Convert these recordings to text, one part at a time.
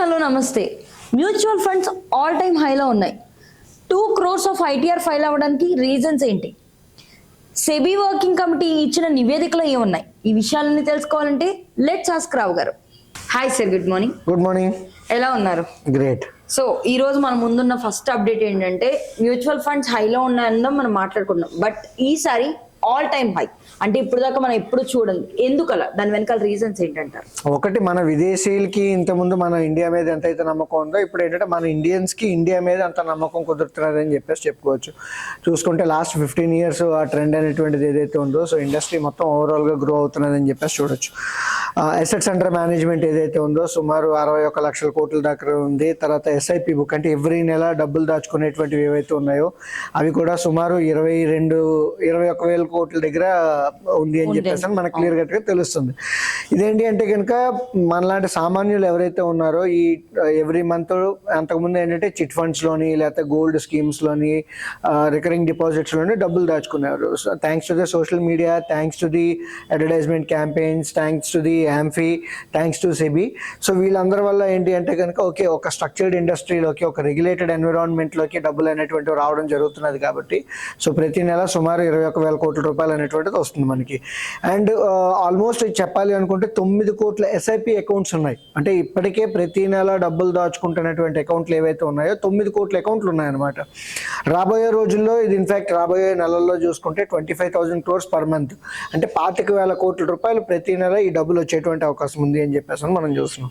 Hello నమస్తే. Mutual funds all time హైలో ఉన్నాయి. Two crores of ITR file అవ్వడానికి రీజన్స్ ఏంటి? సెబీ వర్కింగ్ కమిటీ ఇచ్చిన నివేదికలో ఏమున్నాయి ఈ విషయాలన్నీ తెలుసుకోవాలంటే లెట్స్ ఆస్క్ రావు గారు. Hi sir good morning good morning ఎలా ఉన్నారు? గ్రేట్ సో ఈ రోజు మన ముందున్న ఫస్ట్ అప్డేట్ ఏంటంటే మ్యూచువల్ ఫండ్స్ హైలో ఉన్నాయన్న మనం మాట్లాడుకున్నాం బట్ ఈసారి ఆల్ టైమ్ హై అంటే ఇప్పుడు దాకా మనం ఎప్పుడు చూడండి ఎందుకలా? దాని వెనకాల రీజన్స్ ఏంటంటారు? ఒకటి మన విదేశీయులకి ఇంతకుముందు మన ఇండియా మీద ఎంత అయితే నమ్మకం ఉందో ఇప్పుడు ఏంటంటే మన ఇండియన్స్కి ఇండియా మీద అంత నమ్మకం కుదురుతున్నదని చెప్పేసి చెప్పుకోవచ్చు. చూసుకుంటే లాస్ట్ ఫిఫ్టీన్ ఇయర్స్ ఆ ట్రెండ్ అనేటువంటిది ఏదైతే ఉందో సో ఇండస్ట్రీ మొత్తం ఓవరాల్గా గ్రో అవుతున్నదని చెప్పేసి చూడొచ్చు. అసెట్స్ అండర్ మేనేజ్మెంట్ ఏదైతే ఉందో సుమారు అరవై ఒక్క లక్షల కోట్ల దాకా ఉంది. తర్వాత ఎస్ఐపి బుక్ అంటే ఎవ్రీ నెల డబ్బులు దాచుకునేటువంటివి ఏవైతే ఉన్నాయో అవి కూడా సుమారు ఇరవై రెండు ఇరవై ఒక్క వేల కోట్ల దగ్గర ఉంది అని చెప్పేసి మనకు క్లియర్గా తెలుస్తుంది. ఇదేంటి అంటే కనుక మనలాంటి సామాన్యులు ఎవరైతే ఉన్నారో ఈ ఎవ్రీ మంత్ అంతకుముందు ఏంటంటే చిట్ ఫండ్స్లోని లేకపోతే గోల్డ్ స్కీమ్స్లోని రికరింగ్ డిపాజిట్స్లోని డబ్బులు దాచుకున్నారు. Thanks to the social media thanks to the advertisement campaigns thanks to the AMFI thanks to SEBI so వీళ్ళందరి వల్ల ఏంటి అంటే కనుక ఓకే ఒక స్ట్రక్చర్డ్ ఇండస్ట్రీలోకి ఒక రెగ్యులేటెడ్ ఎన్విరాన్మెంట్లోకి డబ్బులు అనేటువంటివి రావడం జరుగుతున్నది కాబట్టి సో ప్రతి నెల సుమారు ఇరవై ఒక వేల కోట్ల రూపాయలు అనేటువంటిది వస్తుంది మనకి. అండ్ ఆల్మోస్ట్ చెప్పాలి అనుకుంటే తొమ్మిది కోట్ల ఎస్ఐపి అకౌంట్స్ ఉన్నాయి. అంటే ఇప్పటికే ప్రతి నెల డబ్బులు దాచుకుంటున్నటువంటి అకౌంట్లు ఏవైతే ఉన్నాయో తొమ్మిది కోట్ల అకౌంట్లు ఉన్నాయన్నమాట. రాబోయే రోజుల్లో ఇది ఇన్ఫాక్ట్ రాబోయే నెలల్లో చూసుకుంటే twenty five thousand crores per month అంటే పాతిక వేల కోట్ల రూపాయలు ప్రతి నెల ఈ డబ్బులు వచ్చేటువంటి అవకాశం ఉంది అని చెప్పేసి మనం చూస్తున్నాం.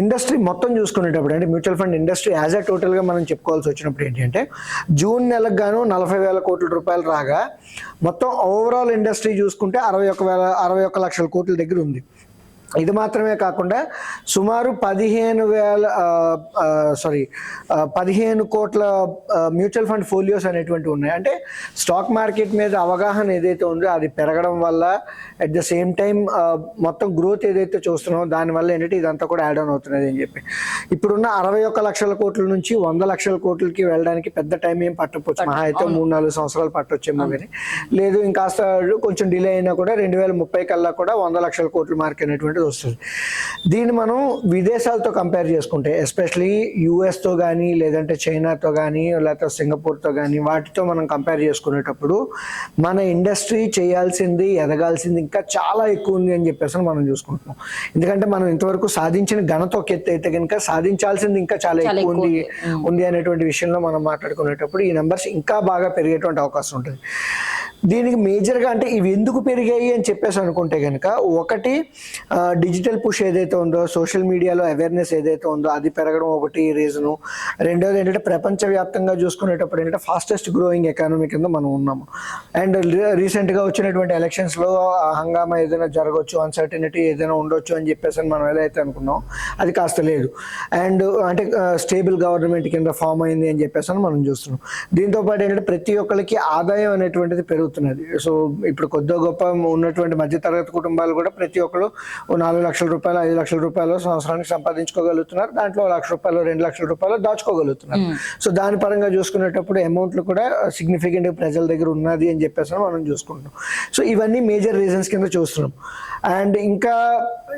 ఇండస్ట్రీ మొత్తం చూసుకునేటప్పుడు అంటే mutual fund industry as a టోటల్గా మనం చెప్పుకోవాల్సి వచ్చినప్పుడు ఏంటి అంటే జూన్ నెలకు గాను నలభై వేల కోట్ల రూపాయలు రాగా మొత్తం ఓవరాల్ ఇండస్ట్రీ చూసుకుంటే అరవై ఒక వేల అరవై ఒక లక్షల కోట్ల దగ్గర ఉంది. ఇది మాత్రమే కాకుండా సుమారు పదిహేను వేల సారీ పదిహేను కోట్ల మ్యూచువల్ ఫండ్ ఫోలియోస్ అనేటువంటివి ఉన్నాయి. అంటే స్టాక్ మార్కెట్ మీద అవగాహన ఏదైతే ఉందో అది పెరగడం వల్ల అట్ ద సేమ్ టైం మొత్తం గ్రోత్ ఏదైతే చూస్తున్నామో దానివల్ల ఏంటంటే ఇదంతా కూడా యాడ్ ఆన్ అవుతున్నది అని చెప్పి. ఇప్పుడున్న అరవై ఒక్క లక్షల కోట్ల నుంచి వంద లక్షల కోట్లకి వెళ్ళడానికి పెద్ద టైం ఏం పట్టకపోవచ్చు. మహా అయితే మూడు నాలుగు సంవత్సరాలు పట్టొచ్చేమో కానీ లేదు ఇంకాస్త కొంచెం డిలే అయినా కూడా రెండు వేల ముప్పై కల్లా కూడా వంద లక్షల కోట్ల మార్క్ అనేటువంటిది వస్తుంది. దీన్ని మనం విదేశాలతో కంపేర్ చేసుకుంటే ఎస్పెషలీ యూఎస్తో కానీ లేదంటే చైనాతో కానీ లేకపోతే సింగపూర్తో కానీ వాటితో మనం కంపేర్ చేసుకునేటప్పుడు మన ఇండస్ట్రీ చేయాల్సింది ఎదగాల్సింది ఇంకా చాలా ఎక్కువ ఉంది అని చెప్పేసి మనం చూసుకుంటున్నాం. ఎందుకంటే మనం ఇంతవరకు సాధించిన ఘనత ఒక ఎత్తు అయితే కనుక సాధించాల్సింది ఇంకా చాలా ఎక్కువ ఉంది ఉంది. అనేటువంటి విషయంలో మనం మాట్లాడుకునేటప్పుడు ఈ నెంబర్స్ ఇంకా బాగా పెరిగేటువంటి అవకాశం ఉంటుంది. దీనికి మేజర్గా అంటే ఇవి ఎందుకు పెరిగాయి అని చెప్పేసి అనుకుంటే కనుక ఒకటి డిజిటల్ పుష్ ఏదైతే ఉందో సోషల్ మీడియాలో అవేర్నెస్ ఏదైతే ఉందో అది పెరగడం ఒకటి రీజను రెండోది ఏంటంటే ప్రపంచవ్యాప్తంగా చూసుకునేటప్పుడు ఏంటంటే ఫాస్టెస్ట్ గ్రోయింగ్ ఎకానమీ కింద మనం ఉన్నాము. అండ్ రీసెంట్గా వచ్చినటువంటి ఎలక్షన్స్లో హంగామా ఏదైనా జరగవచ్చు అన్సర్టనిటీ ఏదైనా ఉండొచ్చు అని చెప్పేసి మనం ఏదైతే అనుకున్నాం అది కాస్త లేదు. అండ్ అంటే స్టేబుల్ గవర్నమెంట్ కింద ఫామ్ అయింది అని చెప్పేసి మనం చూస్తున్నాం. దీంతో పాటు ఏంటంటే ప్రతి ఒక్కరికి ఆదాయం అనేటువంటిది పెరుగుతుంది. పెరుగుతున్నది సో ఇప్పుడు కొద్దిగా గొప్ప ఉన్నటువంటి మధ్యతరగతి కుటుంబాలు కూడా ప్రతి ఒక్కరు నాలుగు లక్షల రూపాయలు ఐదు లక్షల రూపాయలు సంవత్సరానికి సంపాదించుకోగలుగుతున్నారు. దాంట్లో లక్ష రూపాయలు రెండు లక్షల రూపాయలు దాచుకోగలుగుతున్నారు. సో దాని పరంగా చూసుకునేటప్పుడు అమౌంట్లు కూడా సిగ్నిఫికెంట్ ప్రజల దగ్గర ఉన్నది అని చెప్పేసి మనం చూసుకుంటున్నాం. సో ఇవన్నీ మేజర్ రీజన్స్ కింద చూస్తున్నాం. అండ్ ఇంకా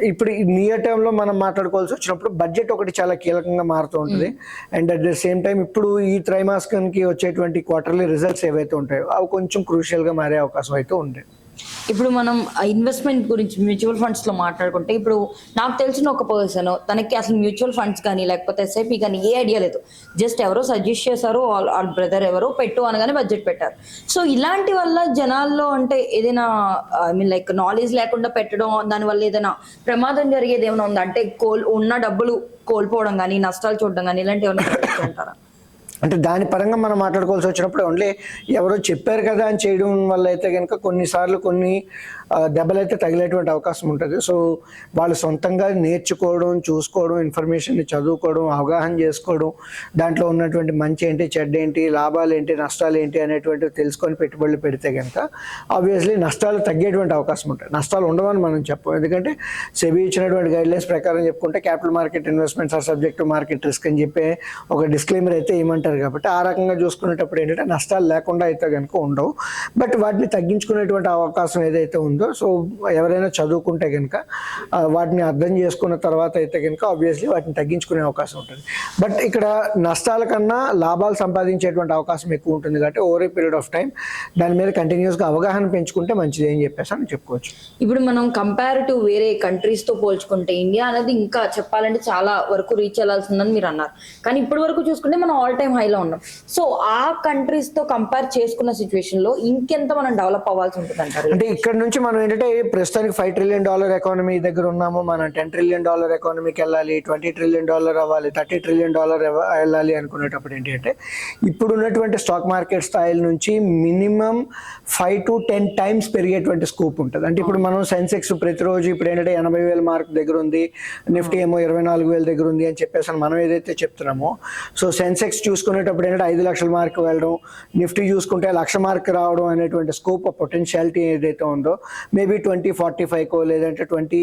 ఇప్పుడు నియర్ టైంలో మనం మాట్లాడుకోవాల్సి వచ్చినప్పుడు బడ్జెట్ ఒకటి చాలా కీలకంగా మారుతూ ఉంటుంది. And at the same time ఇప్పుడు ఈ త్రైమాసికంకి వచ్చేటువంటి క్వార్టర్లీ రిజల్ట్స్ ఏవైతే ఉంటాయో అవి కొంచెం క్రూషియల్గా మారే అవకాశం అయితే ఉంది. ఇప్పుడు మనం ఇన్వెస్ట్మెంట్ గురించి మ్యూచువల్ ఫండ్స్లో మాట్లాడుకుంటే ఇప్పుడు నాకు తెలిసిన ఒక పర్సన్ తనకి అసలు మ్యూచువల్ ఫండ్స్ కానీ లేకపోతే ఎస్ఐపి కానీ ఏ ఐడియా లేదు. జస్ట్ ఎవరో సజెస్ట్ చేశారు వాళ్ళ బ్రదర్ ఎవరో పెట్టు అనగానే బడ్జెట్ పెట్టారు. సో ఇలాంటి వల్ల జనాల్లో అంటే ఏదైనా ఐ మీన్ లైక్ నాలెడ్జ్ లేకుండా పెట్టడం దానివల్ల ఏదైనా ప్రమాదం జరిగేది ఏమైనా ఉందా? అంటే కోల్ ఉన్న డబ్బులు కోల్పోవడం కానీ నష్టాలు చూడడం కానీ ఇలాంటివి ఏమైనా జరుగుతుంటారా అంటే దాని పరంగా మనం మాట్లాడుకోవాల్సి వచ్చినప్పుడు ఓన్లీ ఎవరో చెప్పారు కదా అని చేయడం వల్ల అయితే కనుక కొన్నిసార్లు కొన్ని దెబ్బలైతే తగిలేటువంటి అవకాశం ఉంటుంది. సో వాళ్ళు సొంతంగా నేర్చుకోవడం చూసుకోవడం ఇన్ఫర్మేషన్ని చదువుకోవడం అవగాహన చేసుకోవడం దాంట్లో ఉన్నటువంటి మంచి ఏంటి చెడ్డ ఏంటి లాభాలు ఏంటి నష్టాలు ఏంటి అనేటువంటివి తెలుసుకొని పెట్టుబడులు పెడితే కనుక ఆబ్వియస్లీ నష్టాలు తగ్గేటువంటి అవకాశం ఉంటుంది. నష్టాలు ఉండవని మనం చెప్పం. ఎందుకంటే సెబీ ఇచ్చినటువంటి గైడ్లైన్స్ ప్రకారం చెప్పుకుంటే capital market investments are subject market risk అని చెప్పి ఒక డిస్క్లైమర్ అయితే ఏమంటారు కాబట్టి ఆ రకంగా చూసుకునేటప్పుడు ఏంటంటే నష్టాలు లేకుండా అయితే కనుక ఉండవు. బట్ వాటిని తగ్గించుకునేటువంటి అవకాశం ఏదైతే ఉందో ఉందో సో ఎవరైనా చదువుకుంటే కనుక వాటిని అర్థం చేసుకున్న తర్వాత అయితే కనుక ఆబ్వియస్లీ వాటిని తగ్గించుకునే అవకాశం ఉంటుంది. బట్ ఇక్కడ నష్టాల కన్నా లాభాలు సంపాదించేటువంటి అవకాశం ఎక్కువ ఉంటుంది కాబట్టి over a period of time దాని మీద కంటిన్యూస్గా అవగాహన పెంచుకుంటే మంచిది అని చెప్పేసి అని చెప్పుకోవచ్చు. ఇప్పుడు మనం కంపేర్ టు వేరే కంట్రీస్తో పోల్చుకుంటే ఇండియా అనేది ఇంకా చెప్పాలంటే చాలా వరకు రీచ్ అవ్వాల్సిందని మీరు అన్నారు. కానీ ఇప్పటి వరకు చూసుకుంటే మనం ఆల్ టైమ్ హైలో ఉన్నాం. సో ఆ కంట్రీస్తో కంపేర్ చేసుకున్న సిచ్యువేషన్లో ఇంకెంత మనం డెవలప్ అవ్వాల్సి ఉంటుంది అంటారు అంటే ఇక్కడ నుంచి మనం ఏంటంటే ప్రస్తుతానికి ఫైవ్ ట్రిలియన్ డాలర్ ఎకానమీ దగ్గర ఉన్నాము. మనం టెన్ ట్రిలియన్ డాలర్ ఎకానమీకి వెళ్ళాలి ట్వంటీ ట్రిలియన్ డాలర్ అవ్వాలి థర్టీ ట్రిలియన్ డాలర్ వెళ్ళాలి అనుకునేటప్పుడు ఏంటి అంటే ఇప్పుడు ఉన్నటువంటి స్టాక్ మార్కెట్ స్థాయిల నుంచి minimum five to ten times పెరిగేటువంటి స్కోప్ ఉంటుంది. అంటే ఇప్పుడు మనం సెన్సెక్స్ ప్రతిరోజు ఇప్పుడు ఏంటంటే ఎనభై వేల మార్క్ దగ్గర ఉంది నిఫ్టీ ఏమో ఇరవై నాలుగు వేల దగ్గర ఉంది అని చెప్పేసి అని మనం ఏదైతే చెప్తున్నామో సో సెన్సెక్స్ చూసుకునేటప్పుడు ఏంటంటే ఐదు లక్షల మార్క్ వెళ్ళడం నిఫ్టీ చూసుకుంటే లక్ష మార్క్ రావడం అనేటువంటి స్కోప్ పొటెన్షియాలిటీ ఏదైతే ఉందో మేబీ ట్వంటీ ఫార్టీ ఫైవ్కో లేదంటే ట్వంటీ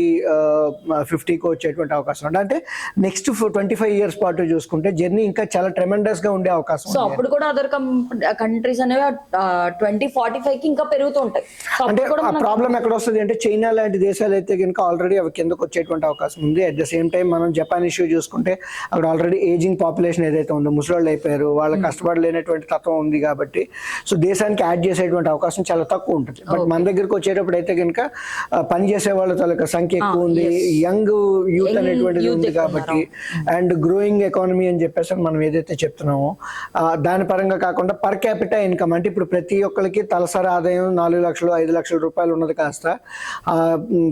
ఫిఫ్టీకో వచ్చేటువంటి అవకాశం ఉంది. అంటే నెక్స్ట్ ట్వంటీ ఫైవ్ ఇయర్స్ పాటు చూసుకుంటే జర్నీ ఇంకా చాలా tremendous గా ఉండే అవకాశం సో అప్పుడు కూడా అదర్ కంట్రీస్ అనేవి ట్వంటీ ఫార్టీ ఫైవ్కి ఇంకా పెరుగుతూ ఉంటాయి. అంటే ఆ ప్రాబ్లం ఎక్కడ వస్తుంది అంటే చైనా లాంటి దేశాలు అయితే కనుక ఆల్రెడీ అవి కిందకు వచ్చేటువంటి అవకాశం ఉంది. అట్ ద సేమ్ టైం మనం జపాన్ ఇష్యూ చూసుకుంటే అక్కడ ఆల్రెడీ ఏజింగ్ పాపులేషన్ ఏదైతే ఉందో ముసలోళ్ళు అయిపోయారు వాళ్ళ కష్టపడలేనటువంటి తత్వం ఉంది కాబట్టి సో దేశానికి యాడ్ చేసేటువంటి అవకాశం చాలా తక్కువ ఉంటుంది. బట్ మన దగ్గరికి వచ్చేటప్పుడు అయితే కనుక ఆ, పని చేసే వాళ్ళ తాలూకా సంఖ్య ఎక్కువ ఉంది. యంగ్ యూత్ అనేటువంటిది ఉంది కాబట్టి అండ్ గ్రోయింగ్ ఎకానమీ అని చెప్పేసి మనం ఏదైతే చెప్తున్నామో దాని పరంగా కాకుండా పర్ క్యాపిటల్ ఇన్కమ్ అంటే ఇప్పుడు ప్రతి ఒక్కరికి తలసరి ఆదాయం నాలుగు లక్షలు ఐదు లక్షల రూపాయలు ఉన్నది కాస్త.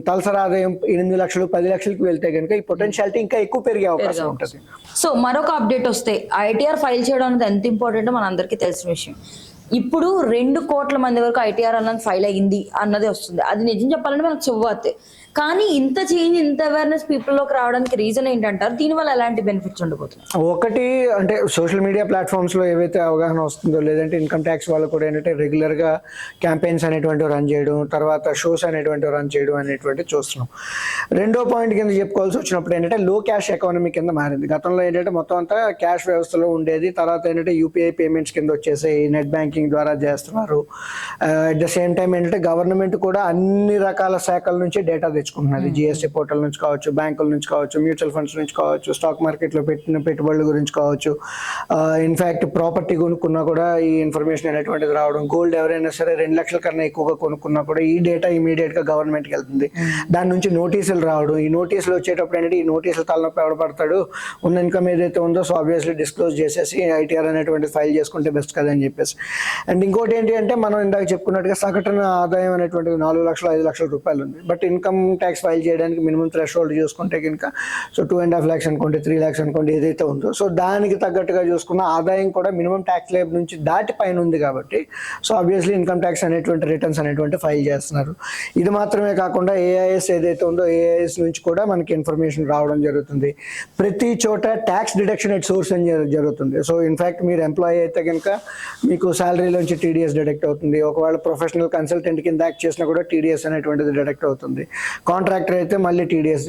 తలసరి ఆదాయం ఎనిమిది లక్షలు పది లక్షలకి వెళ్తే కనుక ఈ పొటెన్షియాలిటీ ఇంకా ఎక్కువ పెరిగే అవకాశం ఉంటుంది. సో మరొక అప్డేట్ వస్తే ఐటీఆర్ ఫైల్ చేయడం అనేది ఎంత ఇంపార్టెంట్ మన అందరికీ తెలిసిన విషయం. ఇప్పుడు రెండు కోట్ల మంది వరకు ఐటీఆర్ అన్నది ఫైల్ అయ్యింది అన్నది వస్తుంది. అది నిజం చెప్పాలంటే మనకు చెవ్వాతే. కానీ ఇంత చేంజ్ ఇంత అవేర్నెస్ పీపుల్లోకి రావడానికి రీజన్ ఏంటంటారు? దీనివల్ల ఎలాంటి బెనిఫిట్స్ ఉండబోతున్నాయి? ఒకటి అంటే సోషల్ మీడియా ప్లాట్ఫామ్స్లో ఏవైతే అవగాహన వస్తుందో లేదంటే ఇన్కమ్ ట్యాక్స్ వాళ్ళు కూడా ఏంటంటే రెగ్యులర్గా క్యాంపెయిన్స్ అనేటువంటి రన్ చేయడం తర్వాత షోస్ అనేటువంటి రన్ చేయడం అనేటువంటివి చూస్తున్నాం. రెండో పాయింట్ కింద చెప్పుకోవాల్సి వచ్చినప్పుడు ఏంటంటే లో క్యాష్ ఎకానమీ కింద మారింది. గతంలో ఏంటంటే మొత్తం అంతా క్యాష్ వ్యవస్థలో ఉండేది. తర్వాత ఏంటంటే యూపీఐ పేమెంట్స్ కింద వచ్చేసి నెట్ బ్యాంకింగ్ ద్వారా చేస్తున్నారు. అట్ ద సేమ్ టైం ఏంటంటే గవర్నమెంట్ కూడా అన్ని రకాల శాఖల నుంచి డేటా తెచ్చుకుంటున్నది జిఎస్టీ పోర్టల్ నుంచి కావచ్చు బ్యాంకుల నుంచి కావచ్చు మ్యూచువల్ ఫండ్స్ నుంచి కావచ్చు స్టాక్ మార్కెట్లో పెట్టిన పెట్టుబడుల గురించి కావచ్చు. ఇన్ఫ్యాక్ట్ ప్రాపర్టీ కొనుక్కున్నా కూడా ఈ ఇన్ఫర్మేషన్ అనేటువంటిది రావడం గోల్డ్ ఎవరైనా సరే రెండు లక్షల కన్నా ఎక్కువగా కొనుక్కున్నా కూడా ఈ డేటా ఇమీడియట్గా గవర్నమెంట్కి వెళ్తుంది. దాని నుంచి నోటీసులు రావడం ఈ నోటీసులు వచ్చేటప్పుడు ఏంటంటే ఈ నోటీసులు తలనొప్పి ఎవడపడతాడు ఉన్న ఇన్కమ్ ఏదైతే ఉందో సో ఆబ్వియస్లీ డిస్క్లోజ్ చేసేసి ఐటీఆర్ అనేటువంటి ఫైల్ చేసుకుంటే బెస్ట్ కదా అని చెప్పేసి. అండ్ ఇంకోటి ఏంటి అంటే మనం ఇందాక చెప్పుకున్నట్టుగా సగటున ఆదాయం అనేటువంటిది నాలుగు లక్షలు ఐదు లక్షల రూపాయలు ఉంది. బట్ ఇన్కమ్ ట్యాక్స్ ఫైల్ చేయడానికి మినిమం థ్రెష్ హోల్డ్ చూసుకుంటే కనుక so two and half lakhs అనుకోండి త్రీ ల్యాక్స్ అనుకోండి ఏదైతే ఉందో. సో దానికి తగ్గట్టుగా చూసుకున్న ఆదాయం కూడా మినిమం ట్యాక్స్ లేబ్ నుంచి దాటి పైన ఉంది కాబట్టి సో ఆబ్వియస్లీ ఇన్కమ్ ట్యాక్స్ అనేటువంటి రిటర్న్స్ అనేటువంటి ఫైల్ చేస్తున్నారు. ఇది మాత్రమే కాకుండా ఏఐఎస్ ఏదైతే ఉందో ఏఐఎస్ నుంచి కూడా మనకి ఇన్ఫర్మేషన్ రావడం జరుగుతుంది. ప్రతి చోట ట్యాక్స్ డిడక్షన్ ఎట్ సోర్స్ అని జరుగుతుంది. సో ఇన్ఫ్యాక్ట్ మీరు ఎంప్లాయీ అయితే కనుక మీకు శాలరీలోంచి టీడీఎస్ డిడక్ట్ అవుతుంది. ఒకవేళ ప్రొఫెషనల్ కన్సల్టెంట్ కింద యాక్ట్ చేసినా కూడా టీడీఎస్ అనేటువంటిది డిడక్ట్ అవుతుంది. కాంట్రాక్టర్ అయితే మళ్ళీ టీడీఎస్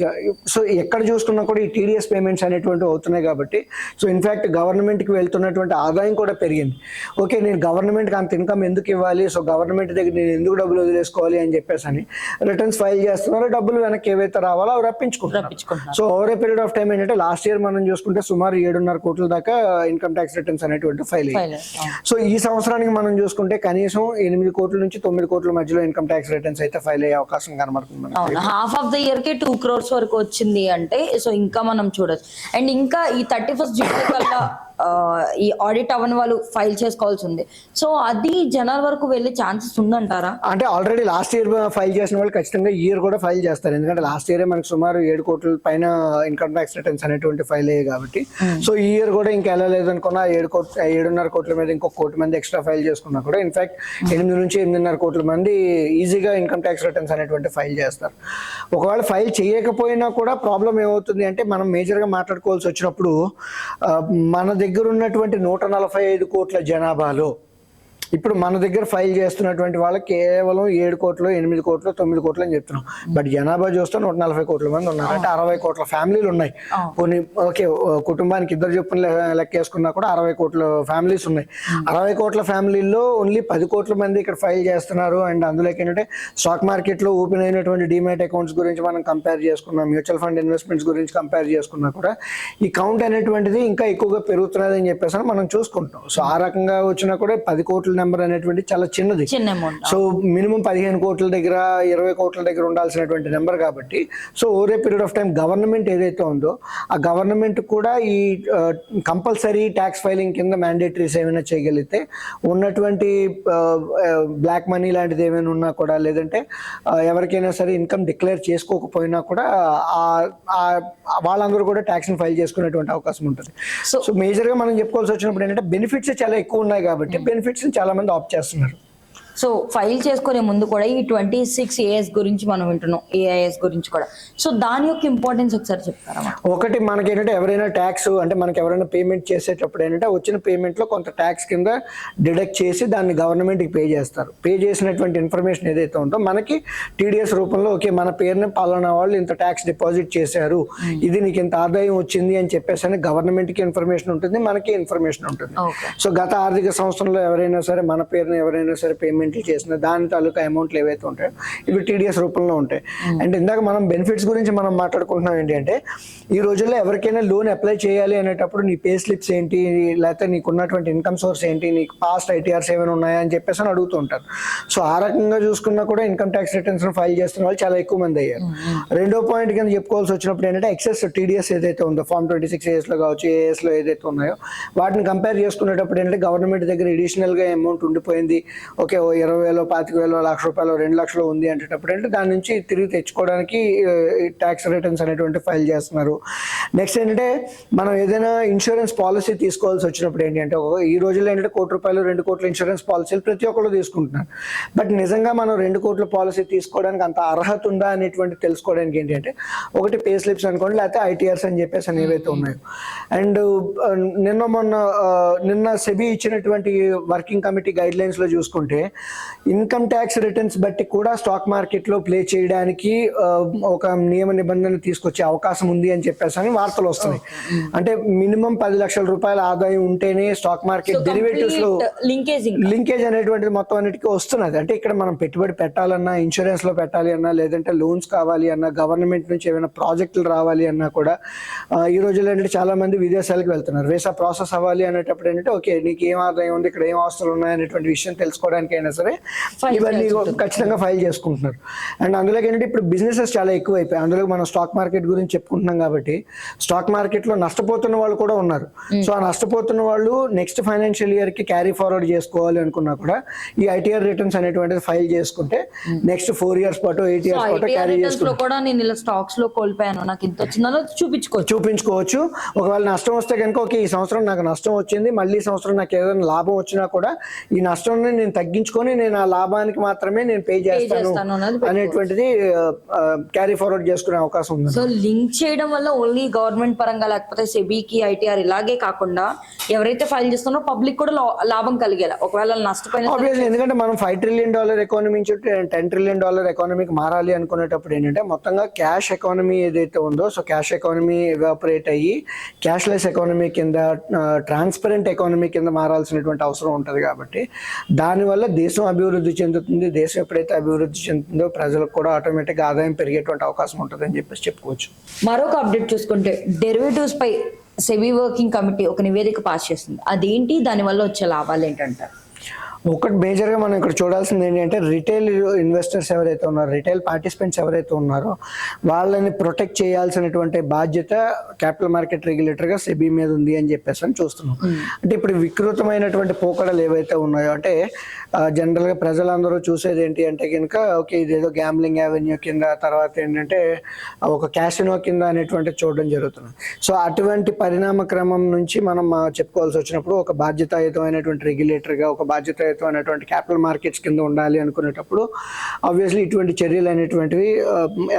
సో ఎక్కడ చూసుకున్నా కూడా ఈ టీడీఎస్ పేమెంట్స్ అనేటువంటివి అవుతున్నాయి కాబట్టి సో ఇన్ఫ్యాక్ట్ గవర్నమెంట్కి వెళ్తున్నటువంటి ఆదాయం కూడా పెరిగింది. ఓకే నేను గవర్నమెంట్కి అంత ఇన్కమ్ ఎందుకు ఇవ్వాలి? సో గవర్నమెంట్ దగ్గర నేను ఎందుకు డబ్బులు వదిలేసుకోవాలి అని చెప్పేసి అని రిటర్న్స్ ఫైల్ చేస్తున్నారో. డబ్బులు వెనక్కి ఏవైతే రావాలో అవి రప్పించుకుంటారు so over a period of time ఏంటంటే లాస్ట్ ఇయర్ మనం చూసుకుంటే సుమారు ఏడున్నర కోట్ల దాకా ఇన్కమ్ ట్యాక్స్ రిటర్న్స్ అనేటువంటి ఫైల్ అయ్యాయి. సో ఈ సంవత్సరానికి మనం చూసుకుంటే కనీసం ఎనిమిది కోట్ల నుంచి తొమ్మిది కోట్ల మధ్యలో ఇన్కమ్ ట్యాక్స్ రిటర్న్స్ అయితే ఫైల్ అయ్యే అవకాశం కనబడుతుంది హాఫ్ ఆఫ్ ద ఇయర్ కే టూ క్రోర్స్ వరకు వచ్చింది అంటే సో ఇంకా మనం చూడొచ్చు. అండ్ ఇంకా ఈ థర్టీ ఫస్ట్ జూలై కల్లా ఈ ఆడిట్ అవ్వని వాళ్ళు ఫైల్ చేసుకోవాల్సి ఉంది సో అది జనాల వరకు వెళ్ళే ఛాన్సెస్ ఉందంటారా? అంటే ఆల్రెడీ లాస్ట్ ఇయర్ ఫైల్ చేసిన వాళ్ళు ఖచ్చితంగా ఇయర్ కూడా ఫైల్ చేస్తారు. ఎందుకంటే లాస్ట్ ఇయర్ మనకి సుమారు ఏడు కోట్ల పైన ఇన్కమ్ ట్యాక్స్ రిటర్న్స్ అనేటువంటి ఫైల్ అయ్యాయి కాబట్టి. సో ఈ ఇయర్ కూడా ఇంకా వెళ్ళలేదు అనుకున్నా ఏడు కోట్ల ఏడున్నర కోట్ల మీద ఇంకొక కోటి మంది ఎక్స్ట్రా ఫైల్ చేసుకున్నా కూడా ఇన్ఫాక్ట్ ఎనిమిది నుంచి ఎనిమిదిన్నర కోట్ల మంది ఈజీగా ఇన్కమ్ ట్యాక్స్ రిటర్న్స్ అనేటువంటి ఫైల్ చేస్తారు. ఒకవేళ ఫైల్ చేయకపోయినా కూడా ప్రాబ్లం ఏమవుతుంది అంటే మనం మేజర్గా మాట్లాడుకోవాల్సి వచ్చినప్పుడు ఆ, మన దగ్గర ఉన్నటువంటి నూట నలభై ఐదు కోట్ల జనాభాలో ఇప్పుడు మన దగ్గర ఫైల్ చేస్తున్నటువంటి వాళ్ళకి కేవలం ఏడు కోట్లు ఎనిమిది కోట్లు తొమ్మిది కోట్లు అని చెప్తున్నాం. బట్ జనాభా చూస్తే నూట నలభై కోట్ల మంది ఉన్నారు. అంటే అరవై కోట్ల ఫ్యామిలీలు ఉన్నాయి. కొన్ని ఓకే కుటుంబానికి ఇద్దరు చొప్పున లెక్కేసుకున్నా కూడా అరవై కోట్ల ఫ్యామిలీస్ ఉన్నాయి. అరవై కోట్ల ఫ్యామిలీల్లో ఓన్లీ పది కోట్ల మంది ఇక్కడ ఫైల్ చేస్తున్నారు. అండ్ అందులోకి ఏంటంటే స్టాక్ మార్కెట్లో ఓపెన్ అయినటువంటి డిమాట్ అకౌంట్స్ గురించి మనం కంపేర్ చేసుకున్నాం. మ్యూచువల్ ఫండ్ ఇన్వెస్ట్మెంట్స్ గురించి కంపేర్ చేసుకున్నా కూడా ఈ కౌంట్ అనేటువంటిది ఇంకా ఎక్కువగా పెరుగుతున్నది అని చెప్పేసి మనం చూసుకుంటాం సో ఆ రకంగా వచ్చినా కూడా పది కోట్ల నెంబర్ అనేటువంటి చాలా చిన్నది. చిన్న అమౌంట్ సో మినిమం పదిహేను కోట్ల దగ్గర ఇరవై కోట్ల దగ్గర ఉండాల్సినటువంటి నెంబర్ కాబట్టి so over period of time government ఏదైతే ఉందో ఆ గవర్నమెంట్ కూడా ఈ కంపల్సరీ ట్యాక్స్ ఫైలింగ్ కింద మ్యాండేటరీస్ ఏమైనా చేయగలిగితే ఉన్నటువంటి బ్లాక్ మనీ లాంటిది ఏమైనా ఉన్నా కూడా లేదంటే ఎవరికైనా సరే ఇన్కమ్ డిక్లేర్ చేసుకోకపోయినా కూడా వాళ్ళందరూ కూడా ట్యాక్స్ని ఫైల్ చేసుకునేటువంటి అవకాశం ఉంటుంది. సో మేజర్గా మనం చెప్పుకోవాల్సి వచ్చినప్పుడు ఏంటంటే బెనిఫిట్స్ చాలా ఎక్కువ ఉన్నాయి కాబట్టి బెనిఫిట్స్ చాలా చాలా మంది ఆప్ చేస్తున్నారు. సో ఫైల్ చేసుకునే ముందు కూడా ఈ ట్వంటీ సిక్స్ ఏఎస్ గురించి మనం వింటున్నాం ఏఐఎస్ గురించి కూడా. సో దాని యొక్క ఇంపార్టెన్స్ ఒకసారి చెప్తారా? ఒకటి మనకి ఏంటంటే ఎవరైనా ట్యాక్స్ అంటే మనకి ఎవరైనా పేమెంట్ చేసేటప్పుడు ఏంటంటే వచ్చిన పేమెంట్లో కొంత ట్యాక్స్ కింద డిడక్ట్ చేసి దాన్ని గవర్నమెంట్కి పే చేస్తారు. పే చేసినటువంటి ఇన్ఫర్మేషన్ ఏదైతే ఉందో మనకి టీడీఎస్ రూపంలో ఓకే మన పేరుని పాలన వాళ్ళు ఇంత ట్యాక్స్ డిపాజిట్ చేశారు. ఇది నీకు ఇంత ఆదాయం వచ్చింది అని చెప్పేసి అని గవర్నమెంట్కి ఇన్ఫర్మేషన్ ఉంటుంది మనకి ఇన్ఫర్మేషన్ ఉంటుంది. సో గత ఆర్థిక సంవత్సరంలో ఎవరైనా సరే మన పేరున ఎవరైనా సరే పేమెంట్లు చేసిన దాని తాలూకా అమౌంట్లు ఏవైతే ఉంటాయో ఇవి టీడీఎస్ రూపంలో ఉంటాయి. అండ్ ఇందాక మనం బెనిఫిట్స్ గురించి మనం మాట్లాడుకుంటున్నాం ఏంటి అంటే ఈ రోజుల్లో ఎవరికైనా లోన్ అప్లై చేయాలి అనేటప్పుడు నీ పే స్లిప్స్ ఏంటి లేకపోతే నీకు ఉన్నటువంటి ఇన్కమ్ సోర్స్ ఏంటి నీకు పాస్ట్ ఐటీఆర్స్ ఏమైనా ఉన్నాయా అని చెప్పేసి అని అడుగుతూ ఉంటారు. సో ఆ రకంగా చూసుకున్నా కూడా ఇన్కమ్ ట్యాక్స్ రిటర్న్స్ ఫైల్ చేస్తున్న వాళ్ళు చాలా ఎక్కువ మంది అయ్యారు. రెండో పాయింట్ కింద చెప్పుకోవాల్సి వచ్చినప్పుడు ఏంటంటే ఎక్సెస్ టీడీఎస్ ఏదైతే ఉందో ఫార్మ్ ట్వంటీ సిక్స్ ఏఎస్లో కావచ్చు ఏఎస్లో ఏదైతే ఉన్నాయో వాటిని కంపేర్ చేసుకునేటప్పుడు ఏంటంటే గవర్నమెంట్ దగ్గర అడిషనల్గా అమౌంట్ ఉండిపోయింది. ఓకే ఓ ఇరవై వేలు పాతిక వేలు లక్ష రూపాయలు రెండు లక్షలు ఉంది అంటేటప్పుడు అంటే దాని నుంచి తిరిగి తెచ్చుకోవడానికి ట్యాక్స్ రిటర్న్స్ అనేటువంటి ఫైల్ చేస్తున్నారు. నెక్స్ట్ ఏంటంటే మనం ఏదైనా ఇన్సూరెన్స్ పాలసీ తీసుకోవాల్సి వచ్చినప్పుడు ఏంటంటే ఒక- ఈ రోజుల్లో ఏంటంటే కోటి రూపాయలు రెండు కోట్ల ఇన్సూరెన్స్ పాలసీలు ప్రతి ఒక్కళ్ళు తీసుకుంటున్నారు. బట్ నిజంగా మనం రెండు కోట్ల పాలసీ తీసుకోవడానికి అంత అర్హత ఉందా అనేటువంటి తెలుసుకోవడానికి ఏంటంటే ఒకటి పే స్లిప్స్ అనుకోండి లేకపోతే ఐటీఆర్స్ అని చెప్పేసి అని ఏవైతే ఉన్నాయో. అండ్ నిన్న మొన్న నిన్న సెబీ ఇచ్చినటువంటి వర్కింగ్ కమిటీ గైడ్ లైన్స్లో చూసుకుంటే ఇన్కమ్ ట్యాక్స్ రిటర్న్స్ బట్టి కూడా స్టాక్ మార్కెట్లో ప్లే చేయడానికి ఒక నియమ నిబంధన తీసుకొచ్చే అవకాశం ఉంది అని చెప్పేసి అని వార్తలు వస్తున్నాయి. అంటే మినిమం పది లక్షల రూపాయల ఆదాయం ఉంటేనే స్టాక్ మార్కెట్ డెరివేటివ్స్లో లింకేజ్ అనేటువంటిది మొత్తం అన్నిటికీ వస్తున్నది. అంటే ఇక్కడ మనం పెట్టుబడి పెట్టాలన్నా ఇన్సూరెన్స్లో పెట్టాలి అన్నా లేదంటే లోన్స్ కావాలి అన్నా గవర్నమెంట్ నుంచి ఏమైనా ప్రాజెక్టులు రావాలి అన్నా కూడా ఈ రోజుల్లో ఏంటంటే చాలా మంది విదేశాలకు వెళ్తున్నారు. వేసా ప్రాసెస్ అవ్వాలి అనేటప్పుడు ఏంటంటే ఓకే నీకు ఏం ఆదాయం ఉంది ఇక్కడ ఏం అవసరాలు ఉన్నాయి అనేటువంటి విషయం తెలుసుకోవడానికి అయినా సరే ఇవన్నీ. ఖచ్చితంగా ఫైల్ చేసుకుంటున్నారు. అండ్ అందులోకి ఏంటంటే ఇప్పుడు బిజినెసెస్ చాలా ఎక్కువ అయిపోయాయి అందులో మనం స్టాక్ మార్కెట్ గురించి చెప్పుకుంటున్నాం కాబట్టి స్టాక్ మార్కెట్లో నష్టపోతున్న వాళ్ళు కూడా ఉన్నారు. సో ఆ నష్టపోతున్న వాళ్ళు నెక్స్ట్ ఫైనాన్షియల్ ఇయర్కి క్యారీ ఫార్వర్డ్ చేసుకోవాలి అనుకున్నా కూడా ఈ ఐటీఆర్ రిటర్న్స్ అనేటువంటిది ఫైల్ చేసుకుంటే నెక్స్ట్ ఫోర్ ఇయర్స్ పాటు ఎయిట్ ఇయర్స్ పాటు క్యారీ చేసుకుంటే కూడా నేను ఇలా స్టాక్స్లో కోల్పోయాను. నాకు ఇంత వచ్చిందో చూపించుకోవచ్చు. చూపించుకోవచ్చు. ఒకవేళ నష్టం వస్తే కనుక ఓకే ఈ సంవత్సరం నాకు నష్టం వచ్చింది మళ్ళీ సంవత్సరం నాకు ఏదైనా లాభం వచ్చినా కూడా ఈ నష్టం నేను తగ్గించుకొని నేను ఆ లాభానికి మాత్రమే నేను పే చేస్తాను అనేటువంటిది క్యారీ ఫార్వర్డ్ చేసుకునే అవకాశం ఉంది సో లింక్ చేయడం వల్ల ఓన్లీ గవర్నమెంట్ పరంగా లేకపోతే సెబీకి ఐటీఆర్ ఇలాగే కాకుండా ఎవరైతే ఫైల్ చేస్తున్నారో పబ్లిక్ కూడా లాభం కలిగేలా. ఒకవేళ నష్టపోయిన ఎందుకంటే మనం ఫైవ్ ట్రిలియన్ డాలర్ ఎకానమీ నుంచి టెన్ ట్రిలియన్ డాలర్ ఎకానమీకి మారాలి అనుకునేటప్పుడు ఏంటంటే మొత్తంగా క్యాష్ ఎకానమీ ఏదైతే ఉందో సో క్యాష్ ఎకానమీ ఎవాపరేట్ అయ్యి క్యాష్లెస్ ఎకానమీ కింద ట్రాన్స్పరెంట్ ఎకానమీ కింద మారాల్సినటువంటి అవసరం ఉంటుంది కాబట్టి దానివల్ల దేశం అభివృద్ధి చెందుతుంది దేశం ఎప్పుడైతే అభివృద్ధి చెందుతుందో ప్రజలకు కూడా ఆటోమేటిక్గా ఆదాయం పెరిగేటువంటి అవకాశం ఉంటుంది అని చెప్పేసి చెప్పుకోవచ్చు. మరొక అప్డేట్ చూసుకుంటే డెరివేటివ్స్ పై సెబీ వర్కింగ్ కమిటీ ఒక నివేదిక పాస్ చేస్తుంది. అదేంటి? దానివల్ల వచ్చే లాభాలు ఏంటంటారు? ఒకటి మేజర్గా మనం ఇక్కడ చూడాల్సింది ఏంటంటే రిటైల్ ఇన్వెస్టర్స్ ఎవరైతే ఉన్నారో రిటైల్ పార్టిసిపెంట్స్ ఎవరైతే ఉన్నారో వాళ్ళని ప్రొటెక్ట్ చేయాల్సినటువంటి బాధ్యత క్యాపిటల్ మార్కెట్ రెగ్యులేటర్గా సెబీ మీద ఉంది అని చెప్పేసి అని చూస్తున్నాం. అంటే ఇప్పుడు వికృతమైనటువంటి పోకడలు ఏవైతే ఉన్నాయో అంటే జనరల్గా ప్రజలందరూ చూసేది ఏంటి అంటే కనుక ఓకే ఇదేదో గ్యాంబ్లింగ్ యావెన్యూ కింద తర్వాత ఏంటంటే ఒక క్యాసినో కింద అనేటువంటి చూడడం జరుగుతుంది. సో అటువంటి పరిణామ క్రమం నుంచి మనం చెప్పుకోవాల్సి వచ్చినప్పుడు ఒక బాధ్యతాయుతమైనటువంటి రెగ్యులేటర్గా ఒక బాధ్యతాయుతమైనటువంటి అనేటువంటి క్యాపిటల్ మార్కెట్స్ కింద ఉండాలి అనుకునేటప్పుడు ఆబ్వియస్లీ ఇటువంటి చర్యలు అనేటువంటివి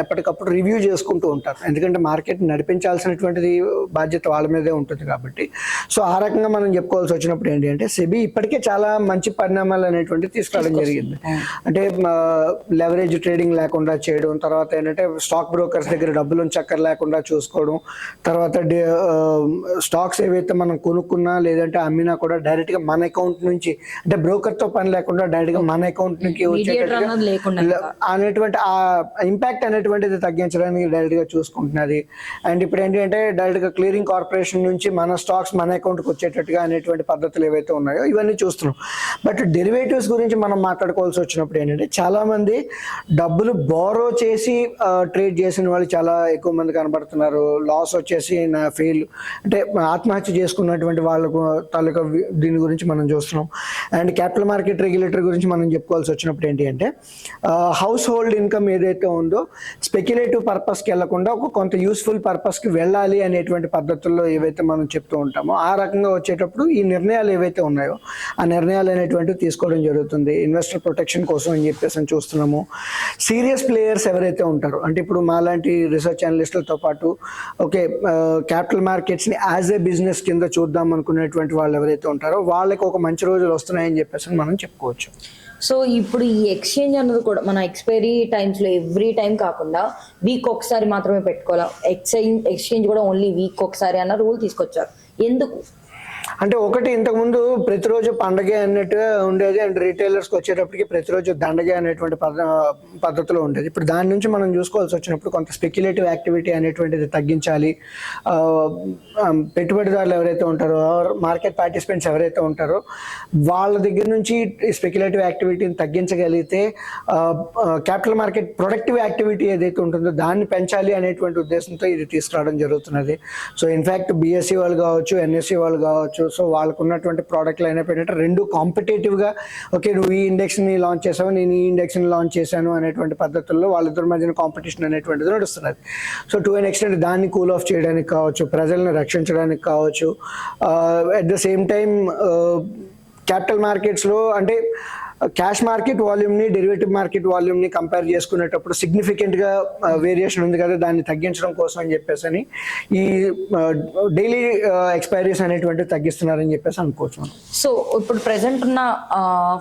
ఎప్పటికప్పుడు రివ్యూ చేసుకుంటూ ఉంటారు. ఎందుకంటే మార్కెట్ నడిపించాల్సినటువంటిది బాధ్యత వాళ్ళ మీదే ఉంటుంది కాబట్టి. సో ఆ రకంగా మనం చెప్పుకోవాల్సి వచ్చినప్పుడు ఏంటి అంటే సెబీ ఇప్పటికే చాలా మంచి పరిణామాలు అనేటువంటివి తీసుకురావడం జరిగింది. అంటే లెవరేజ్ ట్రేడింగ్ లేకుండా చేయడం తర్వాత ఏంటంటే స్టాక్ బ్రోకర్స్ దగ్గర డబ్బులు చక్కర లేకుండా చూసుకోవడం తర్వాత స్టాక్స్ ఏవైతే మనం కొనుక్కున్నా లేదంటే అమ్మినా కూడా డైరెక్ట్గా మన అకౌంట్ నుంచి అంటే బ్రోకర్తో పని లేకుండా డైరెక్ట్గా మన అకౌంట్ నుంచి. అనేటువంటి ఆ ఇంపాక్ట్ అనేటువంటిది తగ్గించడానికి డైరెక్ట్గా చూసుకుంటున్నది. అండ్ ఇప్పుడు ఏంటంటే డైరెక్ట్గా క్లియరింగ్ కార్పొరేషన్ నుంచి మన స్టాక్స్ మన అకౌంట్కి వచ్చేటట్టుగా అనేటువంటి పద్ధతులు ఏవైతే ఉన్నాయో ఇవన్నీ చూస్తున్నాం. బట్ డెరివేటివ్స్ గురించి మనం మాట్లాడుకోవాల్సి వచ్చినప్పుడు ఏంటంటే చాలా మంది డబ్బులు బోరో చేసి ట్రేడ్ చేసిన వాళ్ళు చాలా ఎక్కువ మంది కనబడుతున్నారు. లాస్ వచ్చేసి నా ఫెయిల్ అంటే ఆత్మహత్య చేసుకున్నటువంటి వాళ్ళకు తాలూకా దీని గురించి మనం చూస్తున్నాం. అండ్ క్యాపిటల్ మార్కెట్ రెగ్యులేటర్ గురించి మనం చెప్పుకోవాల్సి వచ్చినప్పుడు ఏంటి అంటే హౌస్ హోల్డ్ ఇన్కమ్ ఏదైతే ఉందో స్పెక్యులేటివ్ పర్పస్కి వెళ్ళకుండా ఒక కొంత యూస్ఫుల్ పర్పస్కి వెళ్ళాలి అనేటువంటి పద్ధతుల్లో ఏవైతే మనం చెప్తూ ఉంటామో ఆ రకంగా వచ్చేటప్పుడు ఈ నిర్ణయాలు ఏవైతే ఉన్నాయో ఆ నిర్ణయాలు అనేటువంటివి తీసుకోవడం జరుగుతుంది. ఇన్వెస్టర్ ప్రొటెక్షన్ కోసం అని చెప్పేసి అని చూస్తున్నాము. సీరియస్ ప్లేయర్స్ ఎవరైతే ఉంటారో అంటే ఇప్పుడు మాలాంటి రీసెర్చ్ అనలిస్టులతో పాటు ఓకే క్యాపిటల్ మార్కెట్స్ని యాజ్ ఏ బిజినెస్ కింద చూద్దాం అనుకునేటువంటి వాళ్ళు ఎవరైతే ఉంటారో వాళ్ళకి ఒక మంచి రోజులు వస్తున్నాయని చెప్పేసి అని మనం చెప్పుకోవచ్చు. సో ఇప్పుడు ఈ ఎక్స్చేంజ్ అన్నది కూడా మన ఎక్స్పైరీ టైమ్స్లో ఎవ్రీ టైం కాకుండా వీక్ ఒకసారి మాత్రమే పెట్టుకోవాలి? ఎక్స్చేంజ్ ఎక్స్చేంజ్ కూడా ఓన్లీ వీక్ ఒకసారి అన్న రూల్ తీసుకొచ్చారు. ఎందుకు? అంటే ఒకటి ఇంతకుముందు ప్రతిరోజు పండగే అన్నట్టుగా ఉండేది అండ్ రిటైలర్స్కి వచ్చేటప్పటికి ప్రతిరోజు దండగే అనేటువంటి పద్ధ పద్ధతిలో ఉండేది. ఇప్పుడు దాని నుంచి మనం చూసుకోవాల్సి వచ్చినప్పుడు కొంత స్పెక్యులేటివ్ యాక్టివిటీ అనేటువంటిది తగ్గించాలి. పెట్టుబడిదారులు ఎవరైతే ఉంటారో మార్కెట్ పార్టిసిపెంట్స్ ఎవరైతే ఉంటారో వాళ్ళ దగ్గర నుంచి స్పెక్యులేటివ్ యాక్టివిటీని తగ్గించగలిగితే క్యాపిటల్ మార్కెట్ ప్రొడక్టివ్ యాక్టివిటీ ఏదైతే ఉంటుందో దాన్ని పెంచాలి అనేటువంటి ఉద్దేశంతో ఇది తీసుకురావడం జరుగుతున్నది. సో ఇన్ఫ్యాక్ట్ బీఎస్సీ వాళ్ళు కావచ్చు ఎన్ఎస్సి వాళ్ళు కావచ్చు సో వాళ్ళకు ఉన్నటువంటి ప్రోడక్ట్లు అయినా ఏంటంటే రెండు కాంపిటేటివ్గా ఓకే నువ్వు ఈ ఇండెక్స్ని లాంచ్ చేసావు నేను ఈ ఇండెక్స్ని లాంచ్ చేశాను అనేటువంటి పద్ధతుల్లో వాళ్ళిద్దరి మధ్యన కాంపిటీషన్ అనేటువంటిది నడుస్తున్నది. సో టు అన్ ఎక్స్టెంట్ దాన్ని కూల్ ఆఫ్ చేయడానికి కావచ్చు ప్రజల్ని రక్షించడానికి కావచ్చు at the same time capital మార్కెట్స్లో అంటే క్యాష్ మార్కెట్ వాల్యూమ్ని డెరివేటివ్ మార్కెట్ వాల్యూమ్ని కంపేర్ చేసుకునేటప్పుడు సిగ్నిఫికెంట్గా వేరియేషన్ ఉంది కదా దాన్ని తగ్గించడం కోసం అని చెప్పేసి అని ఈ డైలీ ఎక్స్పైరీస్ అనేటువంటివి తగ్గిస్తున్నారని చెప్పేసి అనుకోవచ్చు సో ఇప్పుడు ప్రెసెంట్ ఉన్న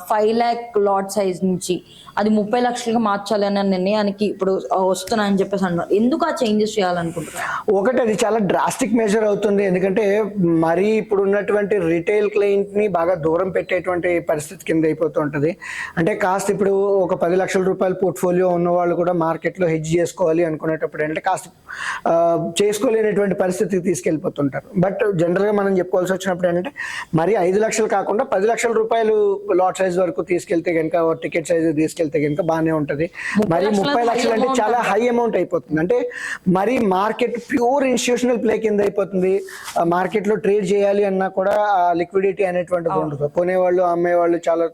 ఫైవ్ ల్యాక్ లాట్ సైజ్ నుంచి అది ముప్పై లక్షలుగా మార్చాలి అనే నిర్ణయానికి ఇప్పుడు వస్తున్నాయని వస్తున్నా అని చెప్పేసి అన్నారు ఎందుకు ఆ చేంజెస్ చేయాలనుకుంటున్నారు? ఒకటి అది చాలా డ్రాస్టిక్ మెజర్ అవుతుంది. ఎందుకంటే మరీ ఇప్పుడు ఉన్నటువంటి రిటైల్ క్లయింట్ని బాగా దూరం పెట్టేటువంటి పరిస్థితి కింద అయిపోతూ ఉంటుంది. అంటే కాస్త ఇప్పుడు ఒక పది లక్షల రూపాయల పోర్ట్ఫోలియో ఉన్న వాళ్ళు కూడా మార్కెట్లో హెడ్జ్ చేసుకోవాలి అనుకునేటప్పుడు ఏంటంటే కాస్త చేసుకోలేనటువంటి పరిస్థితికి తీసుకెళ్ళిపోతుంటారు. బట్ జనరల్గా మనం చెప్పుకోవాల్సి వచ్చినప్పుడు ఏంటంటే మరి ఐదు లక్షలు కాకుండా పది లక్షల రూపాయలు లాట్ సైజ్ వరకు తీసుకెళ్తే కనుక టికెట్ సైజ్ తీసుకెళ్తే కనుక బాగానే ఉంటుంది. మరి ముప్పై లక్షలు అంటే చాలా హై అమౌంట్ అయిపోతుంది. అంటే మరి మార్కెట్ ప్యూర్ ఇన్స్టిట్యూషనల్ ప్లే కింద అయిపోతుంది. మార్కెట్లో ట్రేడ్ చేయాలి అన్నా కూడా లిక్విడిటీ అనేటువంటిది ఉండదు. కొనేవాళ్ళు అమ్మేవాళ్ళు చాలా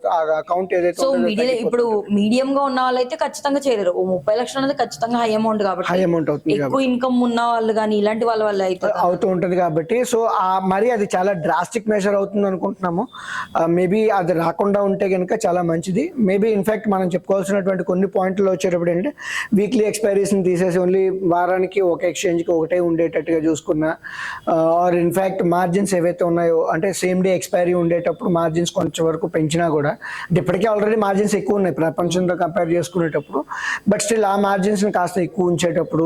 అకౌంట్ ఏదైతే ఇప్పుడు మీడియం గా ఉన్న వాళ్ళైతే ఖచ్చితంగా చేయలేరు. ముప్పై లక్షలు అనేది ఖచ్చితంగా హై అమౌంట్ కాబట్టి హై అమౌంట్ అవుతుంది ఎక్కువ ఇన్కమ్ ఉన్న వాళ్ళు కానీ ఇలాంటి వాళ్ళ వల్ల అయితే అవుతూ ఉంటుంది కాబట్టి. సో ఆ మరి అది చాలా డ్రాస్టిక్ మెజర్ అవుతుంది అనుకుంటున్నాము. మేబీ అది రాకుండా ఉంటే కనుక చాలా మంచిది. మేబీ ఇన్ఫాక్ట్ మనం చెప్పుకోవాల్సినటువంటి కొన్ని పాయింట్లు వచ్చేటప్పుడు ఏంటంటే వీక్లీ ఎక్స్పైరీస్ని తీసేసి ఓన్లీ వారానికి ఒక ఎక్స్చేంజ్కి ఒకటే ఉండేటట్టుగా చూసుకున్న ఆర్ ఇన్ఫ్యాక్ట్ మార్జిన్స్ ఏవైతే ఉన్నాయో అంటే సేమ్ డే ఎక్స్పైరీ ఉండేటప్పుడు మార్జిన్స్ కొంచెం వరకు పెంచినా కూడా ఇప్పటికే ఆల్రెడీ మార్జిన్స్ ఎక్కువ ఉన్నాయి. ప్రపంచంతో కంపేర్ చేసుకునేటప్పుడు బట్ స్టిల్ ఆ మార్జిన్స్ని కాస్త ఎక్కువ ఉంచేటప్పుడు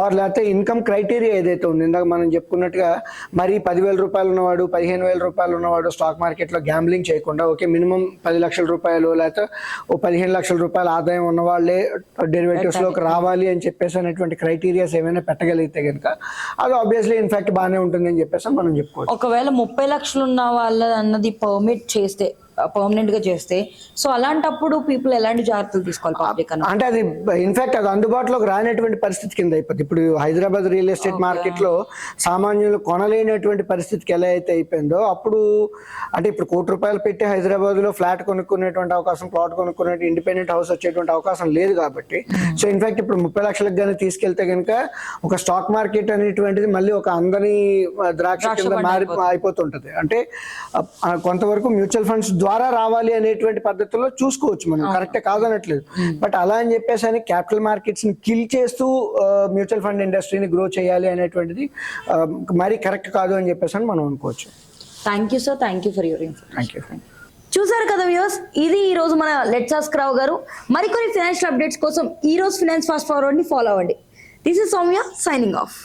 ఆర్ లేకపోతే ఇన్కమ్ క్రైటీరియా ఏదైతే ఉంది ఇందాక మనం చెప్పుకున్నట్టుగా మరి పదివేల రూపాయలు ఉన్నవాడు పదిహేను వేల రూపాయలు ఉన్నవాడు స్టాక్ మార్కెట్లో గ్యాంబ్లింగ్ చేయకుండా ఓకే మినిమం పది లక్షల రూపాయలు లేకపోతే ఓ పదిహేను లక్షల రూపాయల ఆదాయం ఉన్న వాళ్ళే డెరివేటివ్స్లోకి రావాలి అని చెప్పేసి అనేటువంటి క్రైటీరియాస్ ఏమైనా పెట్టగలిగితే కనుక అది ఆబ్వియస్లీ ఇన్ఫాక్ట్ బాగానే ఉంటుంది అని చెప్పేసి మనం చెప్పుకోవచ్చు. ఒకవేళ ముప్పై లక్షలు ఉన్న వాళ్ళ అన్నది పర్మిట్ చేస్తే పర్మనెంట్గా చేస్తే. సో అలాంటప్పుడు పీపుల్ ఎలాంటి జాగ్రత్తలు తీసుకోవాలి పబ్లిక్ అంటే అది ఇన్ఫాక్ట్ అది అందుబాటులోకి రానటువంటి పరిస్థితి కింద అయిపోతుంది ఇప్పుడు హైదరాబాద్ రియల్ ఎస్టేట్ మార్కెట్లో సామాన్యులు కొనలేనటువంటి పరిస్థితికి ఎలా అయితే అయిపోయిందో అప్పుడు అంటే ఇప్పుడు కోటి రూపాయలు పెట్టి హైదరాబాద్లో ఫ్లాట్ కొనుక్కునేటువంటి అవకాశం ప్లాట్ కొనుక్కునే ఇండిపెండెంట్ హౌస్ వచ్చేటువంటి అవకాశం లేదు కాబట్టి. సో ఇన్ఫాక్ట్ ఇప్పుడు ముప్పై లక్షలకు కానీ తీసుకెళ్తే కనుక ఒక స్టాక్ మార్కెట్ అనేటువంటిది మళ్ళీ ఒక అందని ద్రాక్ష కింద మారి అయిపోతుంటది. అంటే కొంతవరకు మ్యూచువల్ ఫండ్స్ ద్వారా రావాలి అనేటువంటి పద్ధతిలో చూసుకోవచ్చు మనం. కరెక్ట్ కాదనట్లేదు. బట్ అలా అని చెప్పేసి అని క్యాపిటల్ మార్కెట్స్ని కిల్ చేస్తూ మ్యూచువల్ ఫండ్ ఇండస్ట్రీని గ్రో చేయాలి అనేటువంటిది మరి కరెక్ట్ కాదు అని చెప్పేసి అని మనం అనుకోవచ్చు. Thank you sir thank you for your thank you చూసారు కదా వ్యూస్ ఇది ఈ రోజు మన లెట్స్ ఆస్క్ రావు గారు. మరికొన్ని ఫైనాన్షియల్ అప్డేట్స్ కోసం ఈ రోజు ఫినాన్స్ ఫాస్ట్ ఫార్వర్డ్ని ఫాలో అవ్వండి. This is Soumya signing off